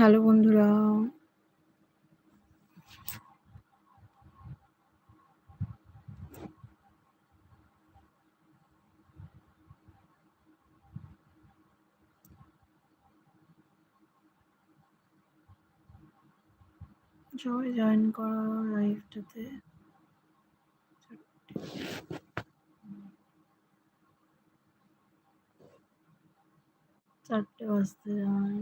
Hello বন্ধুরা। সবাই join করো লাইভটাতে। চারটে বাজতে যায়।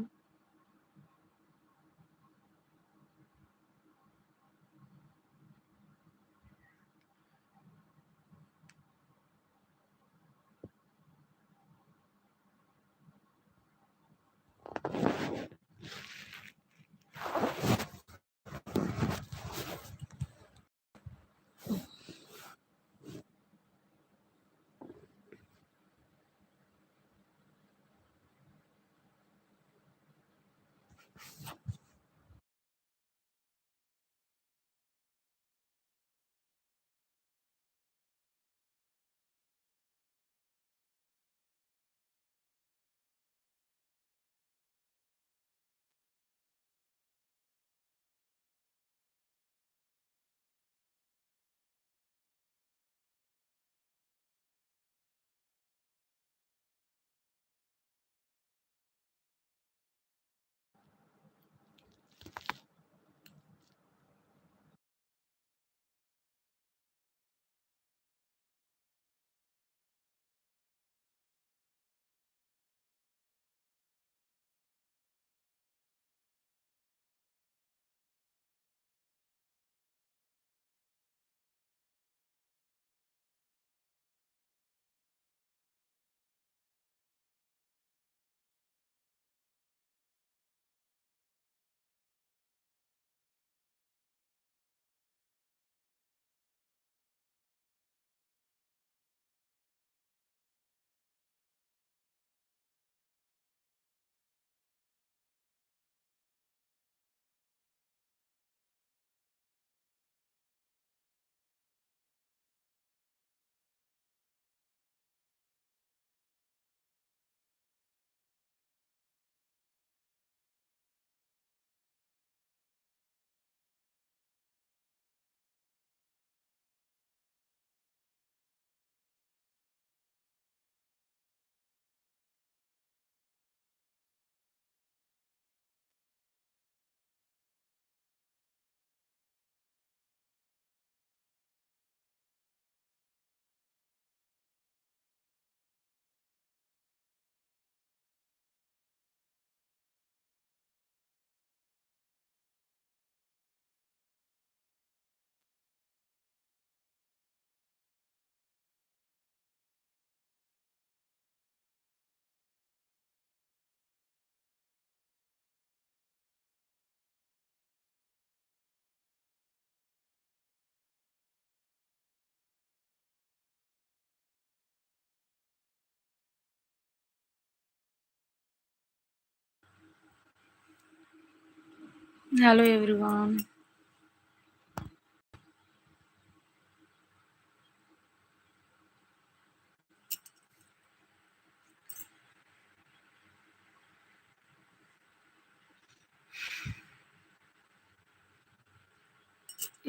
Hello everyone.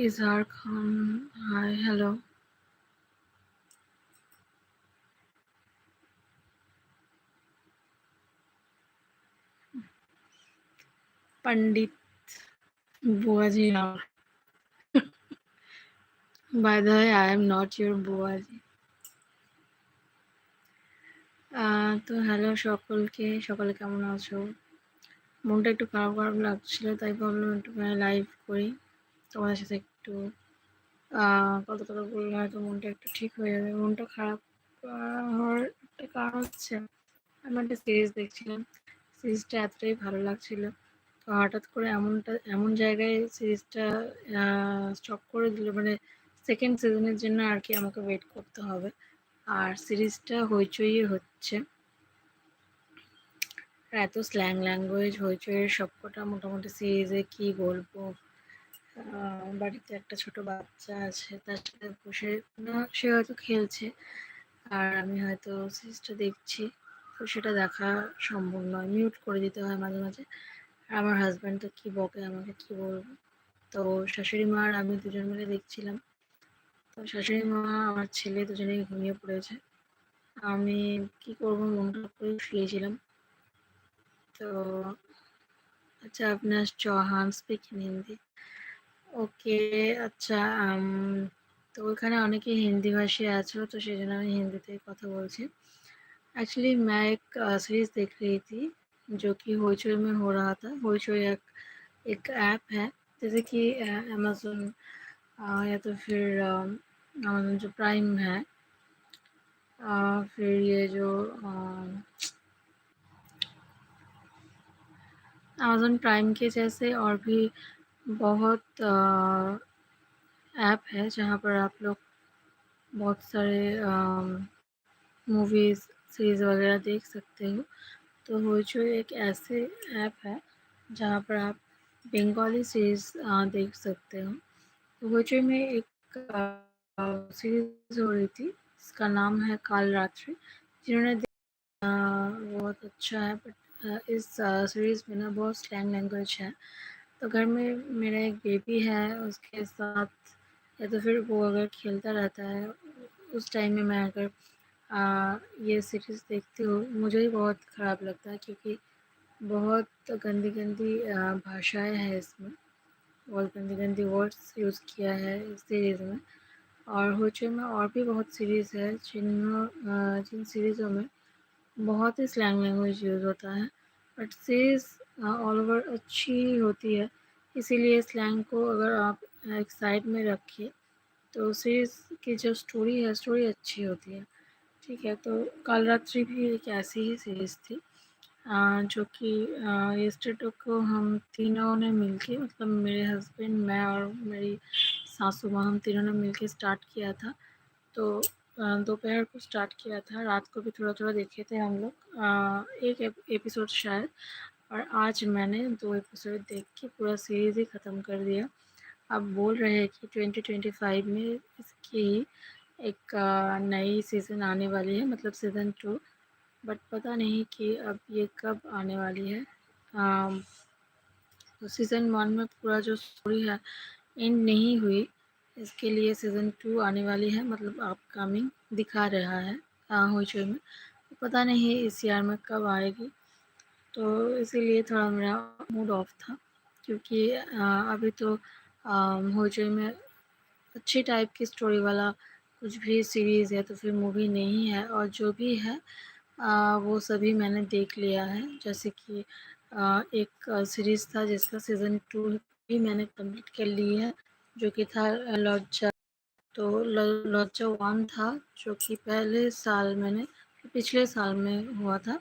Izhar Khan. Hi, hello. Pandit Buaji now. By the way, I am not your Buaji. তো হ্যালো সকলকে সকলে কেমন আছো? মনটা একটু খারাপ খারাপ লাগছিল তাই ভাবলাম একটু লাইভ করি। তোমাদের সাথে একটু কত কথা বললে হয়তো মনটা একটু ঠিক হয়ে যাবে। মনটা খারাপ হওয়ার একটা কারণ হচ্ছে আমি একটা সিরিজ দেখছিলাম। সিরিজটা এতটাই ভালো লাগছিল। হঠাৎ করে এমনটা, এমন জায়গায় সিরিজটা স্টপ করে দিল। মানে সেকেন্ড সিজনের জন্য আর কি আমাকে ওয়েট করতে হবে। আর সিরিজটা হইচইয়ে হচ্ছে। এত স্ল্যাং ল্যাঙ্গুয়েজ হইচইয়ের সবকটা মোটামুটি সিরিজে কি বলব? বাড়িতে একটা ছোট বাচ্চা আছে, তার সাথে বসে না, সে হয়তো খেলছে। আর আমি হয়তো সিরিজটা দেখছি। তো সেটা দেখা সম্ভব নয়। মিউট করে দিতে হয় মাঝে মাঝে। আর আমার হাজব্যান্ড তো কী বকে আমাকে কী বলবো তো শাশুড়ি মা আর আমি দুজন মিলে দেখছিলাম তো শাশুড়ি মা আমার ছেলে দুজনেই ঘুমিয়ে পড়েছে আমি কি করবো মনটা করে শুয়েছিলাম তো আচ্ছা আপনার Chauhan speak in Hindi okay আচ্ছা তো ওখানে অনেকে হিন্দি ভাষী আছো তো সেই জন্য আমি হিন্দিতে কথা বলছি एक्चुअली मैं एक सीरीज़ देख रही थी जो कि होइचोई में हो रहा था। होइचोई एक एक ऐप है जैसे कि अमेज़न या तो फिर अमेज़न जो प्राइम है आ, फिर ये जो अमेज़ोन प्राइम के जैसे और भी बहुत ऐप है जहाँ पर आप लोग बहुत सारे मूवीज़ सीरीज़ वगैरह देख सकते हो। तो होइचो एक ऐसे ऐप है, जहाँ पर आप बंगाली सीरीज़ देख सकते हो। तो होइचो में एक सीरीज़ हो रही थी इसका नाम है काल रात्रि जिन्होंने बहुत अच्छा है बट इस सीरीज़ में ना बहुत स्लैंग लैंग्वेज है। तो घर में, मेरा एक बेबी है, उसके साथ, या तो फिर वो अगर खेलता रहता है, उस टाइम में मैं अगर आ, ये सीरीज़ देखती हूँ मुझे ही बहुत ख़राब लगता है क्योंकि बहुत गंदी गंदी भाषाएँ हैं इसमें। बहुत गंदी गंदी वर्ड्स यूज़ किया है इस सीरीज़ में। और होचे में और भी बहुत सीरीज़ है जिन जिन सीरीज़ों में बहुत ही स्लैंग लैंग्वेज यूज़ होता है। बट सीरीज़ ऑल ओवर अच्छी होती है। इसीलिए स्लैंग को अगर आप एक साइड में रखिए तो सीरीज़ की जो स्टोरी है स्टोरी अच्छी होती है। ठीक है तो काल रात्रि भी एक ऐसी ही सीरीज़ थी आ, जो कि यस्टरडे को हम तीनों ने मिलके मतलब मेरे हस्बैंड मैं और मेरी सासू माँ हम तीनों ने मिलके स्टार्ट किया था। तो दोपहर को स्टार्ट किया था रात को भी थोड़ा थोड़ा देखे थे हम लोग एक एपिसोड शायद और आज मैंने दो एपिसोड देख के पूरा सीरीज़ ही ख़त्म कर दिया। अब बोल रहे हैं कि 2025 में इसकी एक नई सीज़न आने वाली है मतलब सीज़न टू। बट पता नहीं कि अब ये कब आने वाली है। तो सीज़न वन में पूरा जो स्टोरी है एंड नहीं हुई। इसके लिए सीज़न टू आने वाली है मतलब अपकमिंग दिखा रहा है होचो में। तो पता नहीं इस ईयर में कब आएगी। तो इसीलिए थोड़ा मेरा मूड ऑफ़ था, क्योंकि अभी तो होचो में अच्छी टाइप की स्टोरी वाला कुछ भी सीरीज़ है तो फिर मूवी नहीं है और जो भी है आ, वो सभी मैंने देख लिया है। जैसे कि आ, एक सीरीज़ था जिसका सीज़न टू भी मैंने कंप्लीट कर ली है जो कि था लॉजा तो लॉजा वन था जो कि पहले साल मैंने पिछले साल में हुआ था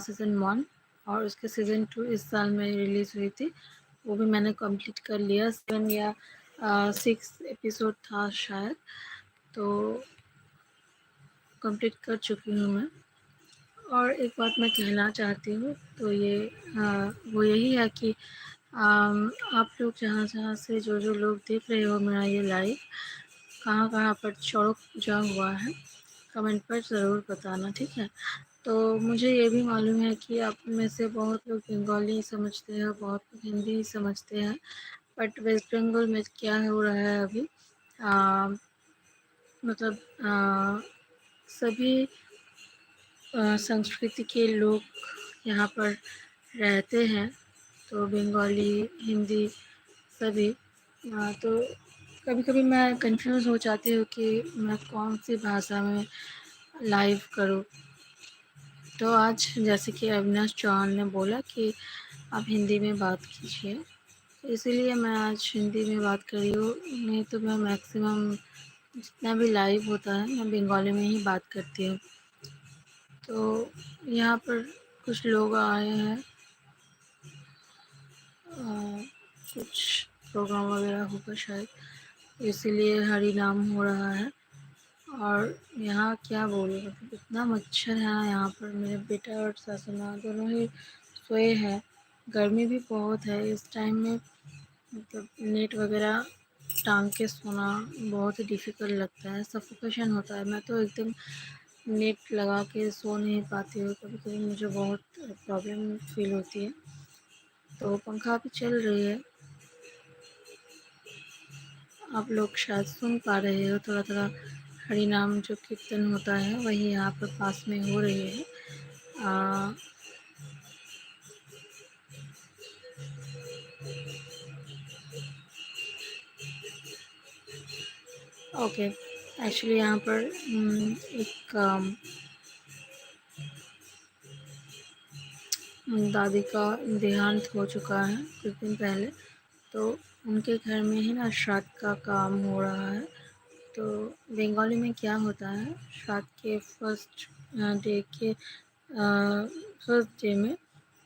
सीज़न वन। और उसके सीज़न टू इस साल में रिलीज़ हुई थी वो भी मैंने कंप्लीट कर लिया। सेवन या सिक्स एपिसोड था शायद। तो कंप्लीट कर चुकी हूँ मैं। और एक बात मैं कहना चाहती हूँ तो ये आ, वो यही है कि आ, आप लोग जहाँ जहाँ से जो जो लोग देख रहे हो मेरा ये लाइव कहाँ कहाँ पर चौक पूजा हुआ है कमेंट पर ज़रूर बताना ठीक है? तो मुझे ये भी मालूम है कि आप में से बहुत लोग बंगाली समझते हैं बहुत लोग हिंदी समझते हैं बट वेस्ट बंगाल में क्या हो रहा है अभी? आ, मतलब आ, सभी संस्कृति के लोग यहाँ पर रहते हैं तो बंगाली हिंदी सभी आ, तो कभी कभी मैं कंफ्यूज हो जाती हूँ कि मैं कौन सी भाषा में लाइव करूँ। तो आज जैसे कि अविनाश चौहान ने बोला कि आप हिंदी में बात कीजिए। इसीलिए मैं आज हिंदी में बात कर रही हूँ नहीं तो मैं मैक्सिमम जितना भी लाइव होता है, मैं बंगाली में ही बात करती हूँ। तो यहाँ पर कुछ लोग आए हैं। कुछ प्रोग्राम वगैरह होगा शायद, इसीलिए हरी नाम हो रहा है। और यहाँ क्या बोलूँ मतलब इतना मच्छर है यहाँ पर, मेरे बेटा और सासू माँ दोनों ही सोए हैं। गर्मी भी बहुत है, इस टाइम में मतलब नेट वगैरह टांग के सोना बहुत ही डिफ़िकल्ट लगता है सफोकेशन होता है। मैं तो एकदम नेट लगा के सो नहीं पाती हूँ। कभी कभी मुझे बहुत प्रॉब्लम फील होती है। तो पंखा अभी चल रही है। आप लोग शायद सुन पा रहे हो थोड़ा थोड़ा हरि नाम जो कीर्तन होता है वही यहाँ पर पास में हो रही है। आ, ओके एक्चुअली यहाँ पर एक दादी का देहांत हो चुका है कुछ दिन पहले। तो उनके घर में ही ना श्राद्ध का काम हो रहा है। तो बंगाली में क्या होता है? श्राद्ध के फ़र्स्ट डे के फ़र्स्ट डे में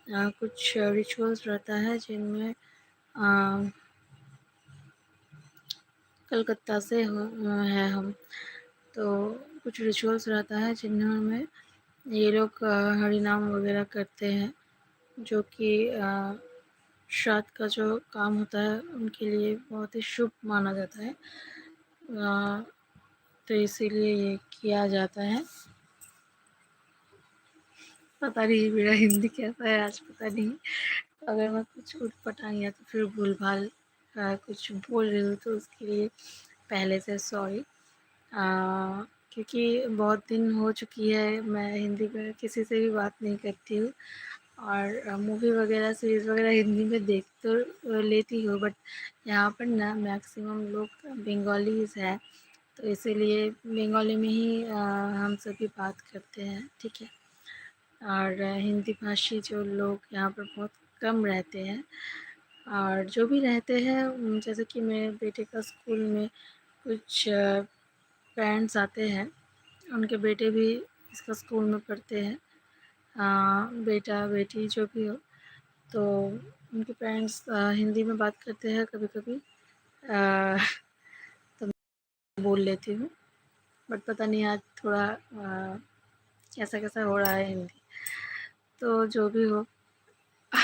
आ, कुछ रिचुअल्स रहता है जिनमें कलकत्ता से हो हैं हम। तो कुछ रिचुअल्स रहता है जिनमें ये लोग हरि नाम वगैरह करते हैं जो कि श्राद्ध का जो काम होता है उनके लिए बहुत ही शुभ माना जाता है। आ, तो इसीलिए ये किया जाता है। पता नहीं मेरा हिंदी कैसा है आज पता नहीं। अगर मैं कुछ उठपटांग या तो फिर भूल भाल कुछ बोल रही हूँ तो उसके लिए पहले से सॉरी क्योंकि बहुत दिन हो चुकी है, मैं हिंदी में किसी से भी बात नहीं करती हूँ और मूवी वगैरह सीरीज़ वगैरह हिंदी में देख तो लेती हूँ बट यहाँ पर ना मैक्सिमम लोग बंगालीज है तो इसीलिए बंगाली में ही हम सभी बात करते हैं, ठीक है? और हिंदी भाषी जो लोग यहाँ पर बहुत कम रहते हैं और जो भी रहते हैं जैसे कि मेरे बेटे का स्कूल में कुछ पेरेंट्स आते हैं उनके बेटे भी इसका स्कूल में पढ़ते हैं। बेटा बेटी जो भी हो तो उनके पेरेंट्स हिंदी में बात करते हैं कभी कभी आ, तो बोल लेती हूँ बट पता नहीं आज थोड़ा आ, कैसा कैसा हो रहा है हिंदी। तो जो भी हो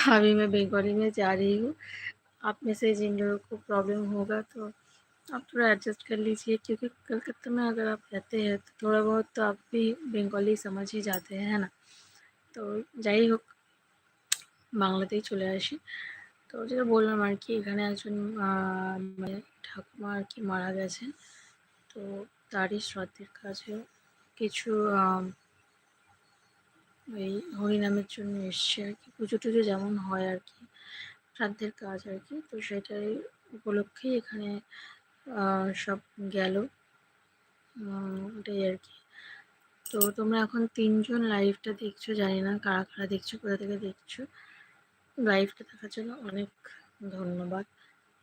अभी मैं बंगाली में जा रही हूँ आप में से जिन लोगों को प्रॉब्लम होगा तो आप थोड़ा एडजस्ट कर लीजिए क्योंकि कलकत्ता में अगर आप रहते हैं तो थोड़ा बहुत तो आप भी बंगाली समझ ही जाते हैं है ना তো যাই হোক বাংলাতেই চলে আসি তো যেটা বললাম আর কি এখানে একজন মানে ঠাকুমা আর কি মারা গেছেন তো তারই শ্রাদ্ধের কাছে কিছু ওই হরিনামের জন্য এসছে আর কি। পুজো টুজো যেমন হয় আর কি, শ্রাদ্ধের কাজ আর কি। তো সেটাই উপলক্ষেই এখানে সব গেল। ওটাই আর কি। তো তোমরা এখন তিনজন লাইভটা দেখছ, জানি না কারা কারা দেখছ, কোথা থেকে দেখছ। লাইভটা দেখার জন্য অনেক ধন্যবাদ।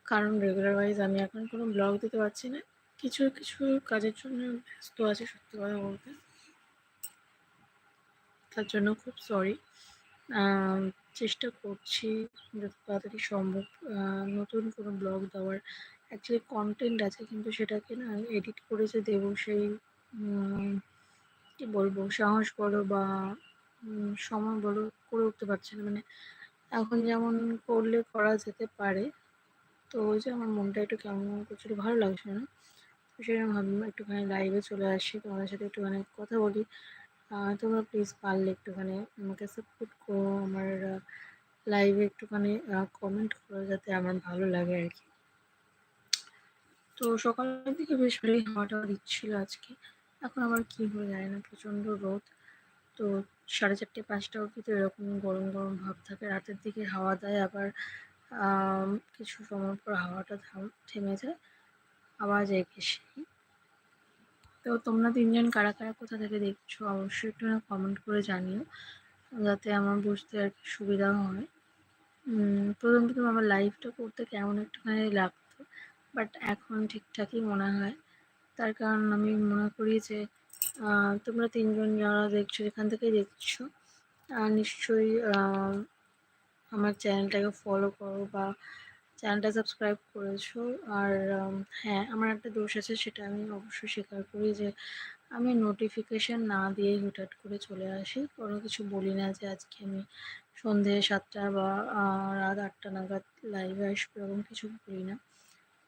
কারণ রেগুলার ওয়াইজ আমি এখন কোনো ব্লগ দিতে পারছি না। কিছু কিছু কাজের জন্য ব্যস্ত আছে সত্যি কথা বলতে। তার জন্য খুব সরি চেষ্টা করছি যত তাড়াতাড়ি সম্ভব নতুন কোনো ব্লগ দেওয়ার। অ্যাকচুয়ালি কন্টেন্ট আছে, কিন্তু সেটাকে না এডিট করে যে দেবো সেই কী বলব, সাহস বলো বা সময় বলো, করে উঠতে পারছি না। মানে এখন যেমন করলে করা যেতে পারে, তো ওই যে আমার মনটা একটু কেমন করছিল, ভালো লাগছে না। তো সেরকম ভাবলাম একটুখানি লাইভে চলে আসি, তোমাদের সাথে একটুখানি কথা বলি। তোমরা প্লিজ পারলে একটুখানি আমাকে সাপোর্ট করো, আমার লাইভে একটুখানি কমেন্ট করো যাতে আমার ভালো লাগে আর কি। তো সকালের দিকে বেশ ভালোই হাওয়াটা দিচ্ছিল আজকে। এখন আবার কী হয়ে যায় না, প্রচণ্ড রোদ। তো সাড়ে চারটে, পাঁচটা অবধি তো এরকম গরম গরম ভাব থাকে। রাতের দিকে হাওয়া দেয়, আবার কিছু সময় পর হাওয়াটা থেমে যায়। আওয়াজ এগিয়ে সেই। তো তোমরা তিনজন কারা কারা কোথা থেকে দেখছ, অবশ্যই একটু কমেন্ট করে জানিও, যাতে আমার বুঝতে আর কি সুবিধা হয়। প্রথম প্রথম আমার লাইফটা করতে কেমন একটুখানি লাগতো বাট এখন ঠিকঠাকই মনে হয়। তার কারণ আমি মনে করি যে তোমরা তিনজন যারা দেখছ এখান থেকেই দেখছ নিশ্চয়ই আমার চ্যানেলটাকে ফলো করো বা চ্যানেলটা সাবস্ক্রাইব করেছ। আর হ্যাঁ আমার একটা দোষ আছে, সেটা আমি অবশ্যই স্বীকার করি যে, আমি নোটিফিকেশান না দিয়েই হুটহাট করে চলে আসি। কোনো কিছু বলি না যে, আজকে আমি সন্ধে সাতটা বা রাত আটটা নাগাদ লাইভে আসব, এরকম কিছু বলি না।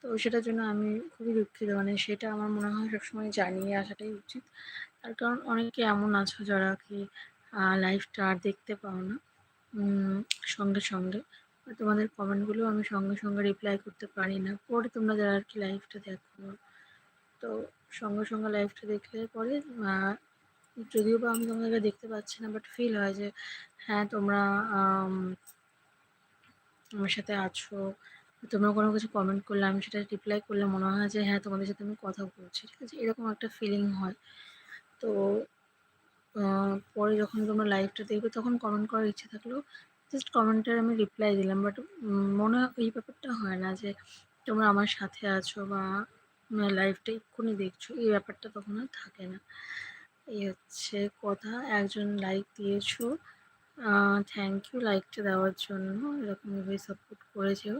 তো সেটার জন্য আমি খুবই দুঃখিত। মানে সেটা আমার মনে হয় সবসময় জানিয়ে আসাটাই উচিত। তার কারণ অনেকে এমন আছো যারা কি লাইভটা আর দেখতে পাও না সঙ্গে সঙ্গে। তোমাদের কমেন্টগুলো আমি সঙ্গে সঙ্গে রিপ্লাই করতে পারি না। পরে তোমরা যারা আর কি লাইভটা দেখো। তো সঙ্গে সঙ্গে লাইভটা দেখলে পরে যদিও বা আমি তোমাদেরকে দেখতে পাচ্ছি না বাট ফিল হয় যে হ্যাঁ তোমরা আমার সাথে আছো। তোমরা কোনো কিছু কমেন্ট করলে, আমি সেটা রিপ্লাই করলে মনে হয় যে হ্যাঁ তোমাদের সাথে আমি কথা বলছি। ঠিক আছে? এরকম একটা ফিলিং হয়। তো পরে যখন তোমরা লাইভটা দেখবে, তখন কমেন্ট করার ইচ্ছে থাকলেও জাস্ট কমেন্টের আমি রিপ্লাই দিলাম বাট মনে এই ব্যাপারটা হয় না যে তোমরা আমার সাথে আছো বা লাইফটা এক্ষুনি দেখছ, এই ব্যাপারটা তখন আর থাকে না। এই হচ্ছে কথা, একজন লাইক দিয়েছ থ্যাংক ইউ লাইকটা দেওয়ার জন্য এরকমভাবে সাপোর্ট করেছেও।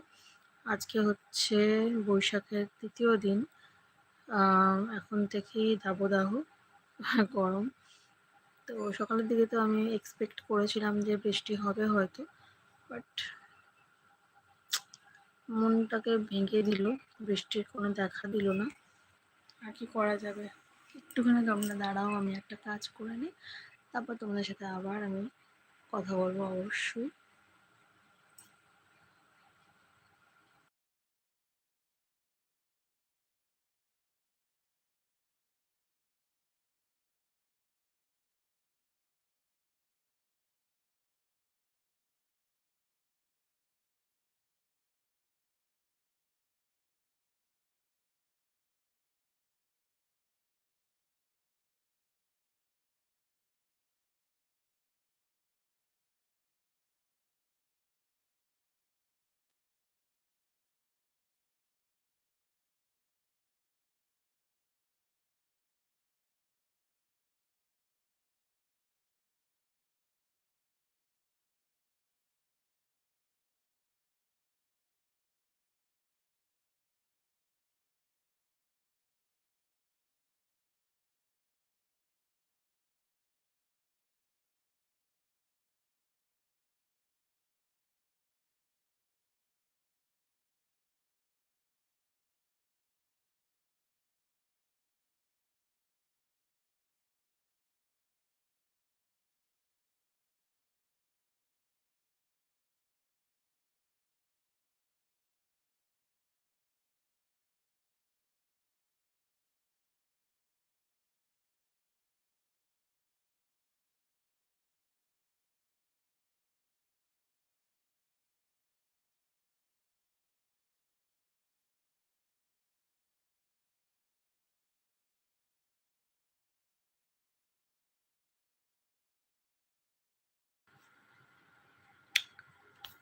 আজকে হচ্ছে বৈশাখের তৃতীয় দিন এখন থেকেই দাবদাহ, গরম। তো সকালের দিকে তো আমি এক্সপেক্ট করেছিলাম যে বৃষ্টি হবে হয়তো বাট মনটাকে ভেঙে দিল, বৃষ্টির কোনো দেখা দিল না। আর কি করা যাবে? একটুখানি তোমরা দাঁড়াও, আমি একটা কাজ করে নিই, তারপর তোমাদের সাথে আবার আমি কথা বলব অবশ্যই।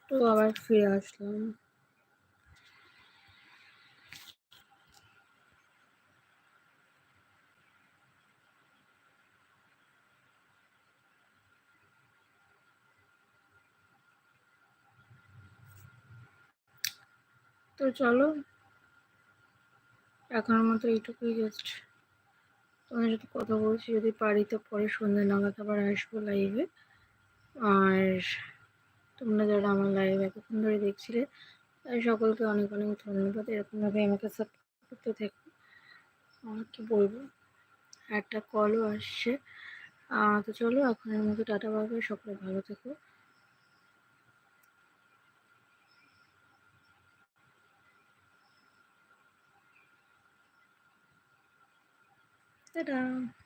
তো আবার ফিরে আসলাম। তো চলো, এখনের মতো এইটুকুই জাস্ট তোমার সাথে কথা বলছি। যদি পারি তো পরে সন্ধ্যে নাগাদ আবার আসব লাইভে আর তোমরা যারা আমার লাইভ এতক্ষণ ধরে দেখছিলে সকলকে অনেক অনেক ধন্যবাদ। এরকমভাবে আমাকে সাপোর্ট করতে থেকো। আমার কি বলব? একটা কলও আসছে। তো চলো, এখনের মতো টাটা বাবা সকলে ভালো থেকো। Ta-da!